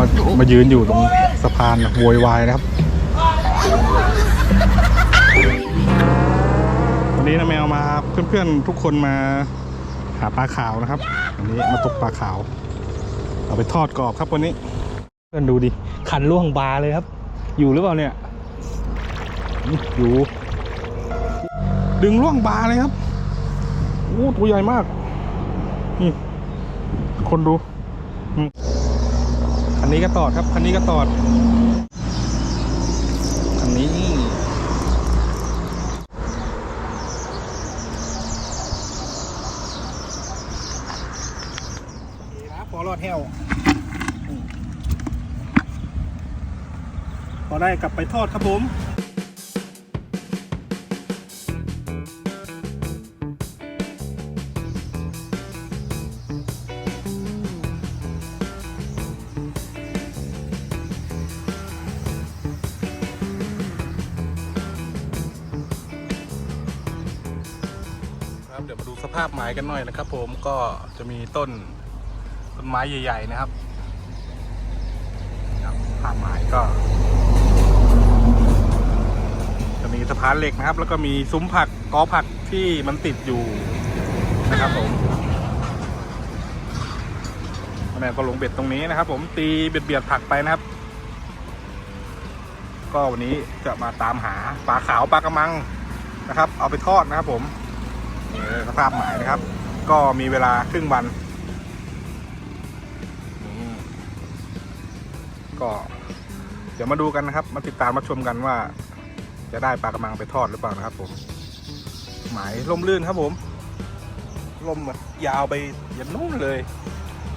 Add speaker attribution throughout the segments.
Speaker 1: มามายืนอยู่ตรงสะพานโวยวายนะครับ วันนี้นะแมวมาเพื่อนๆทุกคนมาหาปลาขาวนะครับวันนี้มาตกปลาขาว เอาไปทอดกรอบครับวันนี้ เพื่อนดูดิคันล่วงบาเลยครับ อยู่หรือเปล่าเนี่ยอยู่ ดึงล่วงบาเลยครับโอ้ตัวใหญ่มากนี่คนดูอืม นนี้ก็ตอดครับ คันนี้ก็ตอด คันนี้นะพอรอดแห้ว พอได้กลับไปทอดครับผม สภาพไม้กันหน่อยนะครับ ผมก็จะมีต้นต้นไม้ใหญ่ ๆ นะครับครับภาพไม้ก็ จะมีสะพานเหล็กนะครับ แล้วก็มีซุ้มผักกอผักที่มันติดอยู่นะครับผมแม่ก็ลงเบ็ดตรงนี้นะครับ ผมตีเบียดเบียดๆผักไปนะครับ ก็วันนี้จะมาตามหาปลาขาวปลากระมังนะครับ เอาไปทอดนะครับผม นี่สภาพหมายนะครับ ก็มีเวลาครึ่งวันก็ เดี๋ยวมาดูกันนะครับ มาติดตามมาชมกันว่า จะได้ปลากระมังไปทอดหรือเปล่านะครับ ผม หมายล่มลื่นครับผมลมยาวไปยันนู่นเลย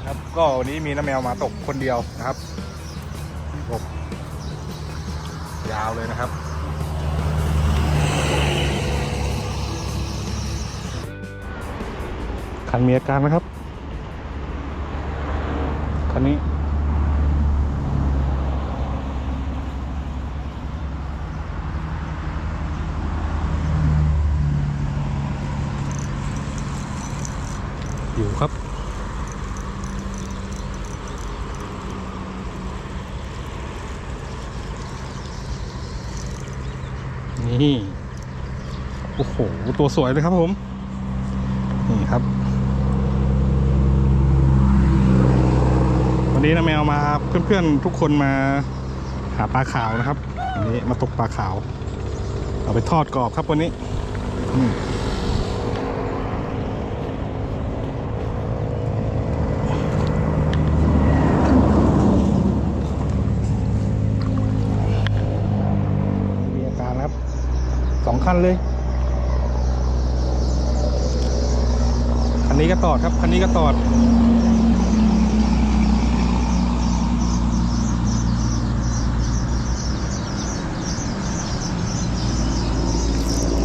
Speaker 1: ครับ ก็วันนี้มีน้าแมวมาตกคนเดียวนะครับตกยาวเลยนะครับ คันมีอาการนะครับคันนี้อยู่ครับ นี่ โอ้โห ตัวสวยเลยครับผม นี่ครับ วันนี้นะแมวมาเพื่อนๆทุกคนมาหาปลาขาวนะครับวันนี้มาตกปลาขาว เอาไปทอดกรอบครับวันนี้มมีอาการครับสองคันเลยคันนี้ก็ตอดครับคันนี้ก็ตอด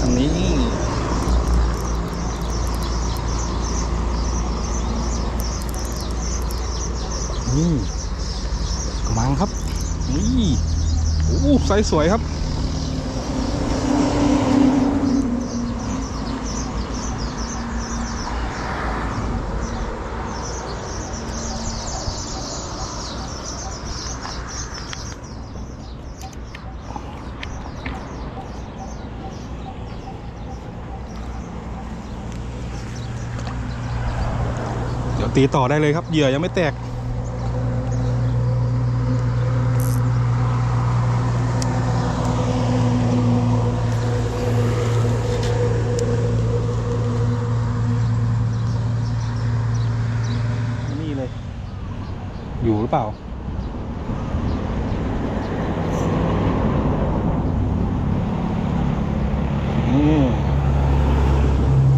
Speaker 1: คันนี้นี่กระ มังครับนี่โอ้ไซส์สวยครับ เดี๋ยวตีต่อได้เลยครับเหยื่อยังไม่แตก นี่เลย อยู่ห รือเปล่า นี่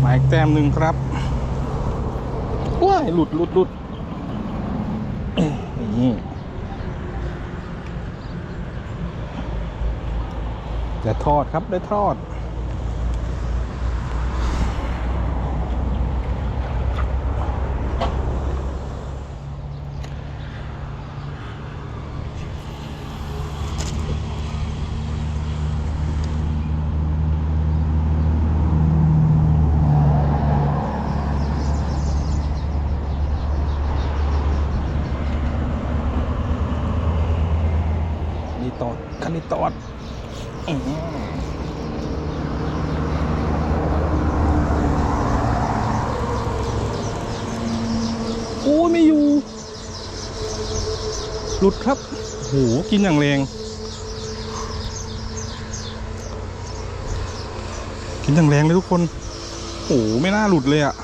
Speaker 1: หมายแต้มหนึ่งครับ ว้าย หลุดหลุดหลุดนี่ได้ทอดครับได้ทอด ตอดคันนี้ตอดอื้อหือโอ้ไม่อยู่ หลุดครับโหกินอย่างแรง กินอย่างแรงเลยทุกคนโอ้ไม่น่าหลุดเลยอะ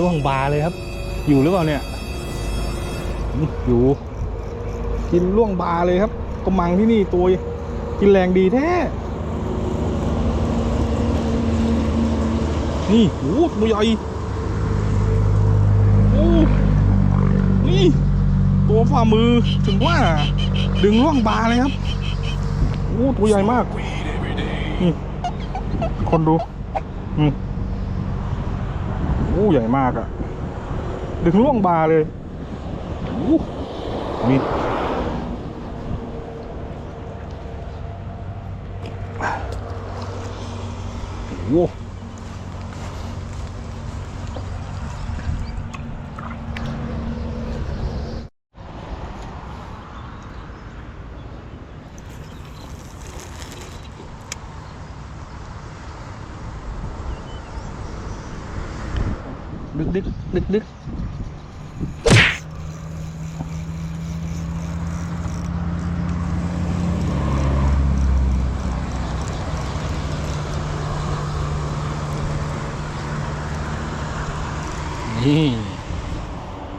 Speaker 1: ล่วงบาเลยครับ อยู่หรือเปล่าเนี่ยอืมอยู่ กินล่วงบาเลยครับกระมังที่นี่ตัวกินแรงดีแท้ นี่โอ้โหตัวใหญ่โอ้นี่ ตัวฝ่ามือถึงว่า ดึงล่วงบาเลยครับโอ้ตัวใหญ่มาก นี่ คนดู อืมโอ้ใหญ่มากอะดึงล่วงบาเลยอู้มีโอ้ดึ กดึกดึกดึกนี่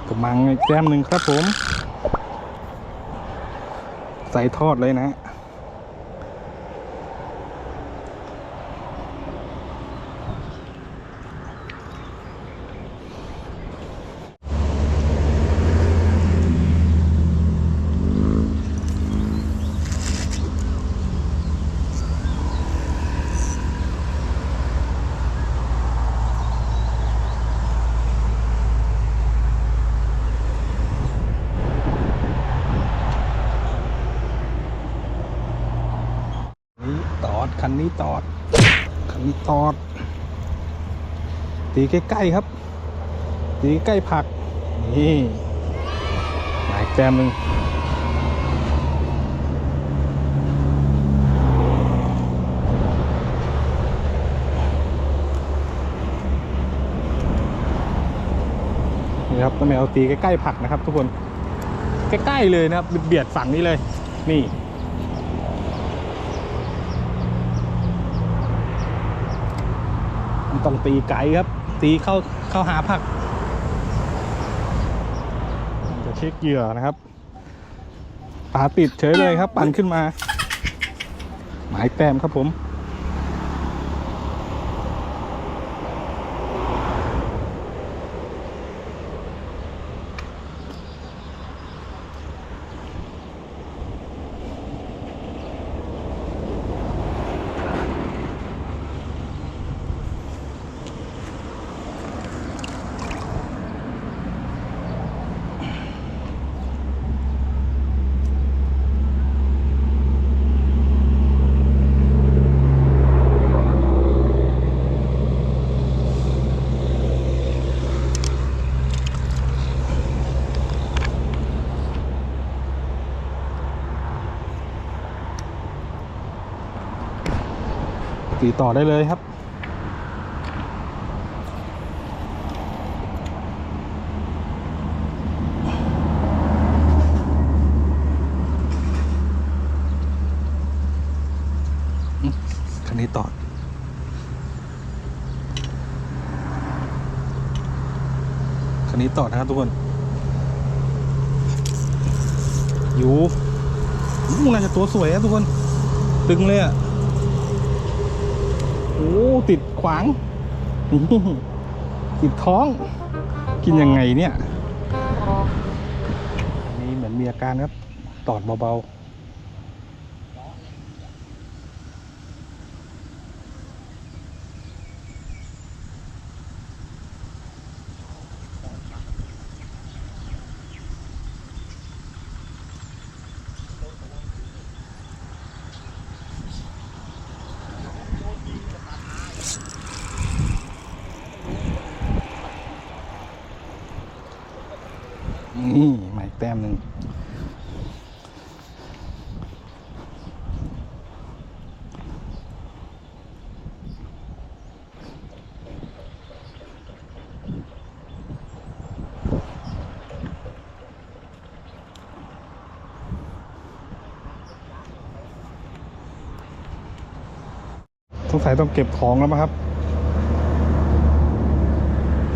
Speaker 1: กระมังแก้มหนึ่งครับผม ใส่ทอดเลยนะนี่ตอด คั นี้ตอดคันนี้ตอด ตีใกล้ๆครับ ตีใกล้ผัก นี่หมายแจมหนึ่งนี่ครับต้องเอาตีใกล้ๆผักนะครับ ทุกคน ใกล้ๆเลยนะครับเบียดฝั่งนี้เลย นี่ มัน ต้องตีไกลครับ ตีเข้าเข้าหาผัก จะเช็คเหยื่อนะครับปลาติดเฉยเลยครับ ปั่นขึ้นมา หมายแต้มครับผม ตีต่อได้เลยครับ คันนี้ต่อคันนี้ต่อนะครับทุกคนอยู่อู้น่าจะตัวสวยนะทุกคนตึงเลยอะ โอ้ติดขวางติดท้อง กินยังไงเนี่ยอันนี้เหมือนมีอาการครับ ตอดเบา นี่หมายแต้มหนึ่งสงสัยต้องเก็บของแล้วมั้งครับ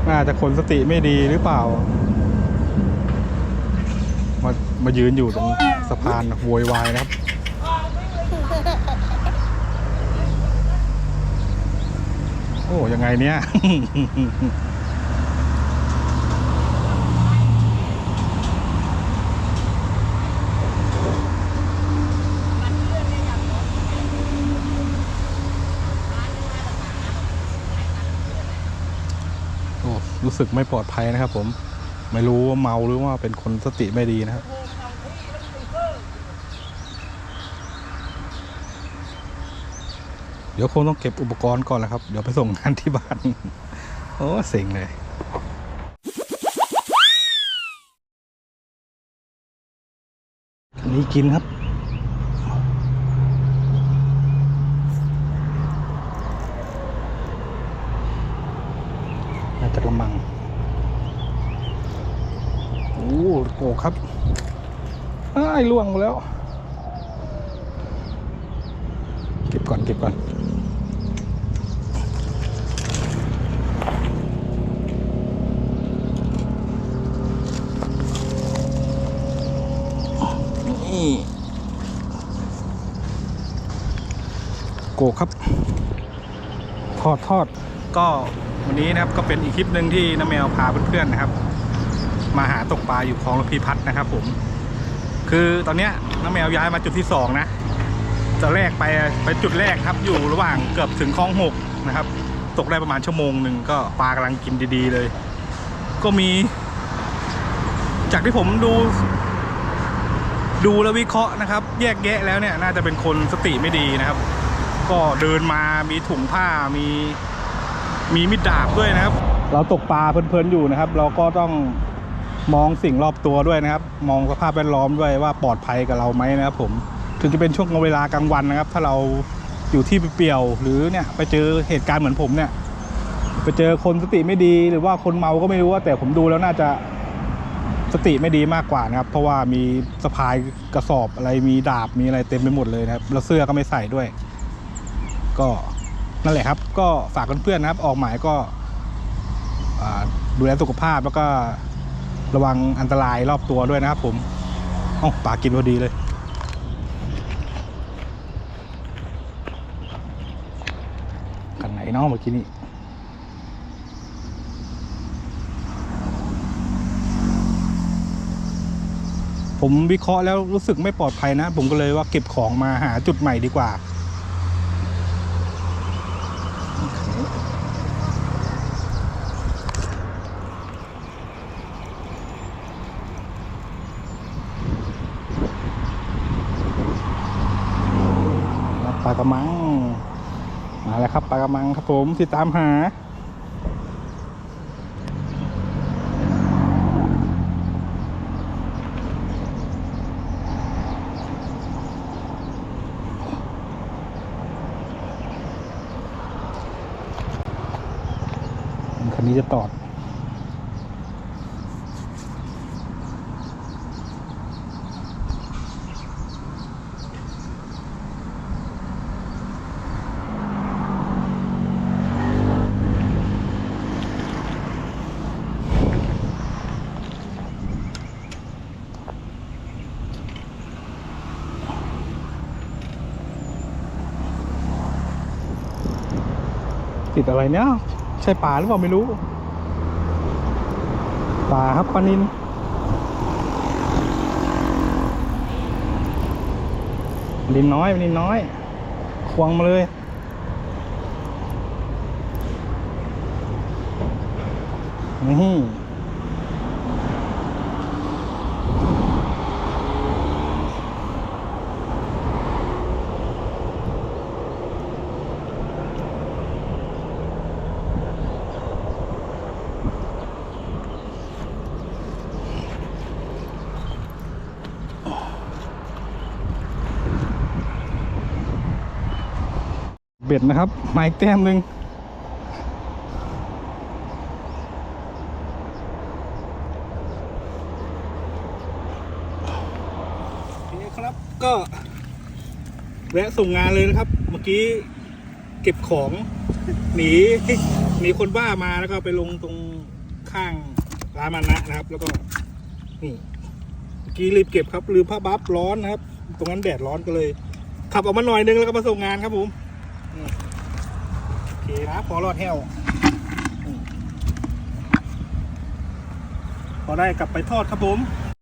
Speaker 1: น่าจะคนสติไม่ดีหรือเปล่า มายืนอยู่ตรงสะพานโวยวายนะครับ โอ้ยังไงเนี้ยโอ้รู้สึกไม่ปลอดภัยนะครับผมไม่รู้ว่าเมาหรือว่าเป็นคนสติไม่ดีนะครับ เดี๋ยวคงต้องเก็บอุปกรณ์ก่อนแหละครับ เดี๋ยวไปส่งงานที่บ้าน โอ้เซ็งเลยอันนี้กินครับ น่าจะกระมัง โอ้โหครับอ้ายล่วงมาแล้ว เก็บก่อน เก็บก่อน โกครับ ทอดทอดก็วันนี้นะครับก็เป็นอีกคลิปหนึ่งที่น้าแมวพาเพื่อนๆนะครับ มาหาตกปลาอยู่คลองพีพัฒน์นะครับ ผม คือตอนเนี้ยน้าแมวย้ายมาจุดที่สองนะจะแรกไปไปจุดแรกครับอยู่ระหว่างเกือบถึงคลองหกนะครับ ตกได้ประมาณชั่วโมงหนึ่งก็ปลากำลังกินดีๆเลย ก็มี จากที่ผมดู ดูแล้ววิเคราะห์นะครับ แยกแยะแล้วเนี่ยน่าจะเป็นคนสติไม่ดีนะครับ ก็เดินมามีถุงผ้ามีมีมิดดาบด้วยนะครับ เราตกปลาเพลินๆอยู่นะครับ เราก็ต้องมองสิ่งรอบตัวด้วยนะครับ มองสภาพแวดล้อมด้วยว่าปลอดภัยกับเราไหมนะครับ ผมถึงจะเป็นช่วงเวลากลางวันนะครับ ถ้าเราอยู่ที่เปลี่ยวหรือเนี่ยไปเจอเหตุการณ์เหมือนผมเนี่ย ไปเจอคนสติไม่ดีหรือว่าคนเมาก็ไม่รู้ว่าแต่ผมดูแล้วน่าจะ สติไม่ดีมากกว่านะครับ เพราะว่ามีสะพายกระสอบอะไรมีดาบมีอะไรเต็มไปหมดเลยนะครับ แล้วเสื้อก็ไม่ใส่ด้วย ก็นั่นแหละครับ ก็ฝากเพื่อนๆนะครับ ออกหมายก็ดูแลสุขภาพแล้วก็ระวังอันตรายรอบตัวด้วยนะครับ ผมอ้าปลากินพอดีเลยกันไหนเนาะเมื่อกี้นี้ ผมวิเคราะห์แล้วรู้สึกไม่ปลอดภัยนะ ผมก็เลยว่าเก็บของมาหาจุดใหม่ดีกว่า ปลากระมัง มาแล้วครับปลากระมังครับผมที่ตามหา คันนี้จะตอด ติดอะไรเนี่ย ใช่ป่าหรือเปล่าไม่รู้ ป่าครับปานินนินน้อยนินน้อย ควงมาเลย นี่ บ็ดนะครับไม้แต้มหนึ่งโอเคครับก็แวะส่งงานเลยนะครับ เมื่อกี้เก็บของหนีหนีคนบ้ามาแล้วก็ไปลงตรงข้างร้านมานะนะครับ แล้วก็นี่เมื่อกี้รีบเก็บครับลืมผ้าบัฟร้อนนะครับ ตรงนั้นแดดร้อนก็เลย ขับออกมาหน่อยนึงแล้วก็มาส่งงานครับผม โอเคนะพอรอดแห้วนี่พอได้กลับไปทอดครับผม